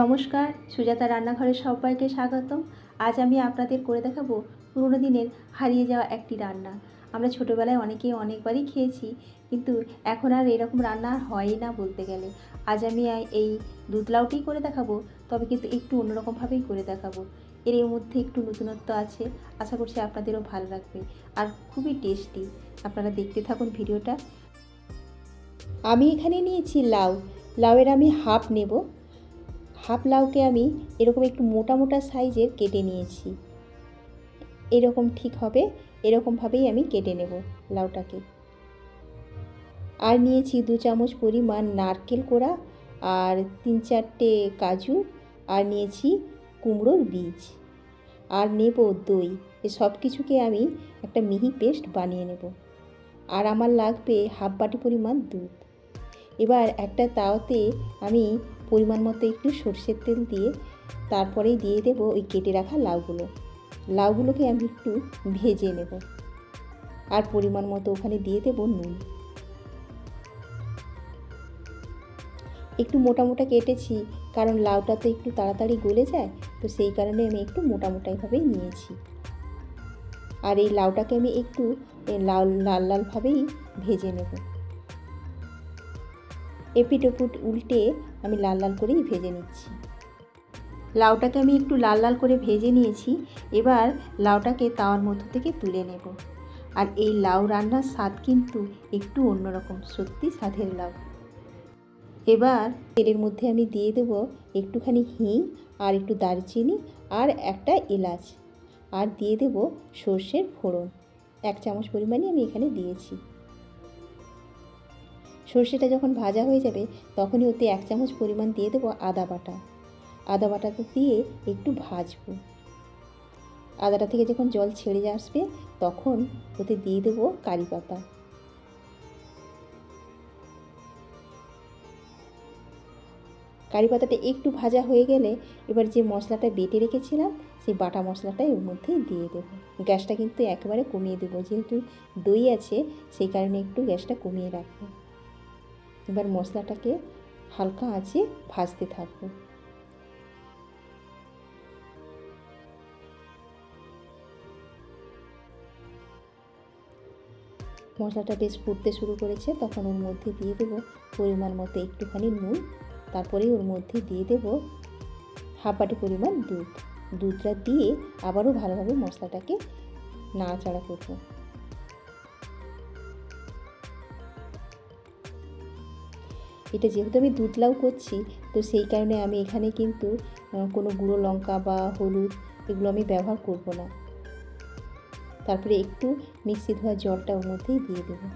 নমস্কার, সুজাতা রান্নাঘরে সবাইকে স্বাগতম। আজ আমি আপনাদের করে দেখাবো পুরোনো দিনের হারিয়ে যাওয়া একটি রান্না। আমরা ছোটোবেলায় অনেকেই অনেকবারই খেয়েছি, কিন্তু এখন আর এরকম রান্না হয় না বলতে গেলে। আজ আমি এই দুধ লাউটি করে দেখাবো, তবে কিন্তু একটু অন্যরকমভাবেই করে দেখাবো। এর এর মধ্যে একটু নতুনত্ব আছে, আশা করছি আপনাদেরও ভালো লাগবে আর খুবই টেস্টি। আপনারা দেখতে থাকুন ভিডিওটা। আমি এখানে নিয়েছি লাউ। লাউয়ের আমি হাফ নেব। হাফ লাউকে আমি এরকম একটু মোটা মোটা সাইজের কেটে নিয়েছি। এরকম ঠিক হবে, এরকমভাবেই আমি কেটে নেব লাউটাকে। আর নিয়েছি দু চামচ পরিমাণ নারকেল কোড়া আর তিন চারটে কাজু আর নিয়েছি কুমড়োর বীজ। আর নেব দই, এ সব কিছুকে আমি একটা মিহি পেস্ট বানিয়ে নেব। আর আমার লাগবে হাফ বাটি পরিমাণ দুধ। এবার একটা তাওতে আমি পরিমাণ মতো একটু সর্ষের তেল দিয়ে তারপরেই দিয়ে দেব ওই কেটে রাখা লাউগুলো। লাউগুলোকে আমি একটু ভেজে নেব। আর পরিমাণ মতো ওখানে দিয়ে দেব নুন। একটু মোটা মোটা কেটেছি, কারণ লাউটা তো একটু তাড়াতাড়ি গলে যায়, তো সেই কারণে আমি একটু মোটা মোটাইভাবেই নিয়েছি। আর এই লাউটাকে আমি একটু লাল লাল, লালভাবেই ভেজে নেব। এপিট ওপিট উল্টে আমি লাল লাল করেই ভেজে নিচ্ছি। লাউটাকে আমি একটু লাল লাল করে ভেজে নিয়েছি, এবার লাউটাকে তাওয়ার মধ্যে থেকে তুলে নেব। আর এই লাউ রান্নার স্বাদ কিন্তু একটু অন্যরকম, সত্যি স্বাদের লাউ। এবার তেলের মধ্যে আমি দিয়ে দেব একটুখানি হিং আর একটু দারচিনি আর একটা এলাচ। আর দিয়ে দেব সর্ষের ফোড়ন। এক চামচ পরিমাণে আমি এখানে দিয়েছি। সর্ষেটা যখন ভাজা হয়ে যাবে, তখনই ওতে এক চামচ পরিমাণ দিয়ে দেবো আদা বাটা। আদা বাটাটা দিয়ে একটু ভাজবো। আদাটা থেকে যখন জল ছেড়ে আসবে, তখন ওতে দিয়ে দেবো কারি পাতা। কারি পাতাটা একটু ভাজা হয়ে গেলে এবার যে মশলাটা বেটে রেখেছিলাম, সেই বাটা মশলাটাই ওর মধ্যে দিয়ে দেবো। গ্যাসটা কিন্তু একেবারে কমিয়ে দেবো, যেহেতু দই আছে, সেই কারণে একটু গ্যাসটা কমিয়ে রাখব। এবার মশলাটাকে হালকা আঁচে ভাজতে থাকব। মশলাটা বেশ ফুটতে শুরু করেছে, তখন ওর মধ্যে দিয়ে দেবো পরিমাণ মতো একটুখানি নুন, তারপরে ওর মধ্যে দিয়ে দেবো হাফ বাটি পরিমাণ দুধ। দুধটা দিয়ে আবারও ভালোভাবে মশলাটাকে নাড়াচাড়া করব। এটা যেহেতু আমি দুধ লাউ করছি, তো সেই কারণে আমি এখানে কিন্তু কোনো গুঁড়ো লঙ্কা বা হলুদ এগুলো আমি ব্যবহার করব না। তারপরে একটু মিক্সি ধোয়া জলটা ওর মধ্যেই দিয়ে দেবো।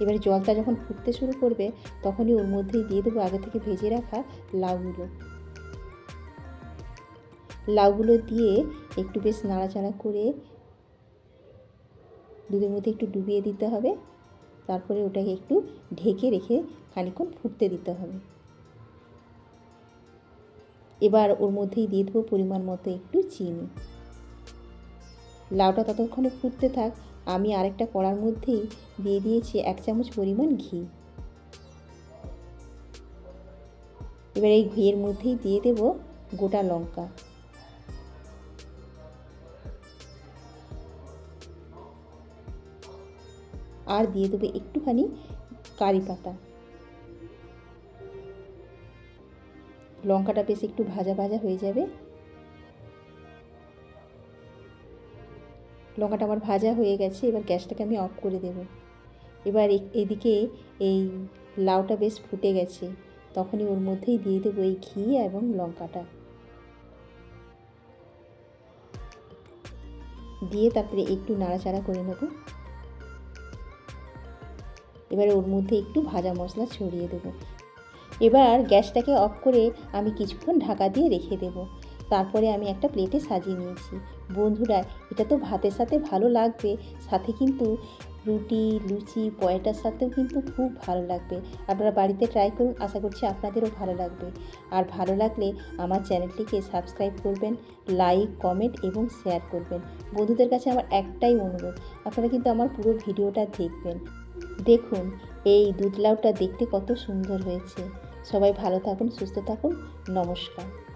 এবারে জলটা যখন ফুটতে শুরু করবে, তখনই ওর মধ্যেই দিয়ে দেবো আগে থেকে ভেজে রাখা লাউগুলো। লাউগুলো দিয়ে একটু বেশ নাড়াচাড়া করে দুধের মধ্যে একটু ডুবিয়ে দিতে হবে। তারপরে ওটাকে একটু ঢেকে রেখে খানিক্ষণ ফুটতে দিতে হবে। এবার ওর মধ্যেই দিয়ে দেবো পরিমাণ মতো একটু চিনি। লাউটা ততক্ষণে ফুটতে থাক। আমি আরেকটা কড়ার মধ্যেই দিয়ে দিয়েছি এক চামচ পরিমাণ ঘি। এবার এই ঘিয়ের মধ্যেই দিয়ে দেব গোটা লঙ্কা। আর দিয়ে দেবে একটুখানি কারি পাতা। লঙ্কাটা বেশ একটু ভাজা ভাজা হয়ে যাবে। লঙ্কাটা আমার ভাজা হয়ে গেছে, এবার গ্যাসটাকে আমি অফ করে দেব। এবার এদিকে এই লাউটা বেশ ফুটে গেছে, তখনই ওর মধ্যেই দিয়ে দেবো এই ঘি এবং লঙ্কাটা। দিয়ে তারপরে একটু নাড়াচাড়া করে নেব। এবারে ওর মধ্যে একটু ভাজা মশলা ছড়িয়ে দেবো। এবার গ্যাসটাকে অফ করে আমি কিছুক্ষণ ঢাকা দিয়ে রেখে দেব। তারপরে আমি একটা প্লেটে সাজিয়ে নিয়েছি। বন্ধুরা, এটা তো ভাতের সাথে ভালো লাগবে। সাথে কিন্তু রুটি, লুচি পয়টার সাথেও কিন্তু খুব ভালো লাগবে। আপনারা বাড়িতে ট্রাই করুন, আশা করছি আপনাদেরও ভালো লাগবে। আর ভালো লাগলে আমার চ্যানেলটিকে সাবস্ক্রাইব করবেন লাইক কমেন্ট এবং শেয়ার করবেন। বন্ধুদের কাছে আমার একটাই অনুরোধ, আপনারা কিন্তু আমার পুরো ভিডিওটা দেখবেন। দেখুন এই দুধ লাউটা দেখতে কত সুন্দর হয়েছে। সবাই ভালো থাকুন সুস্থ থাকুন নমস্কার।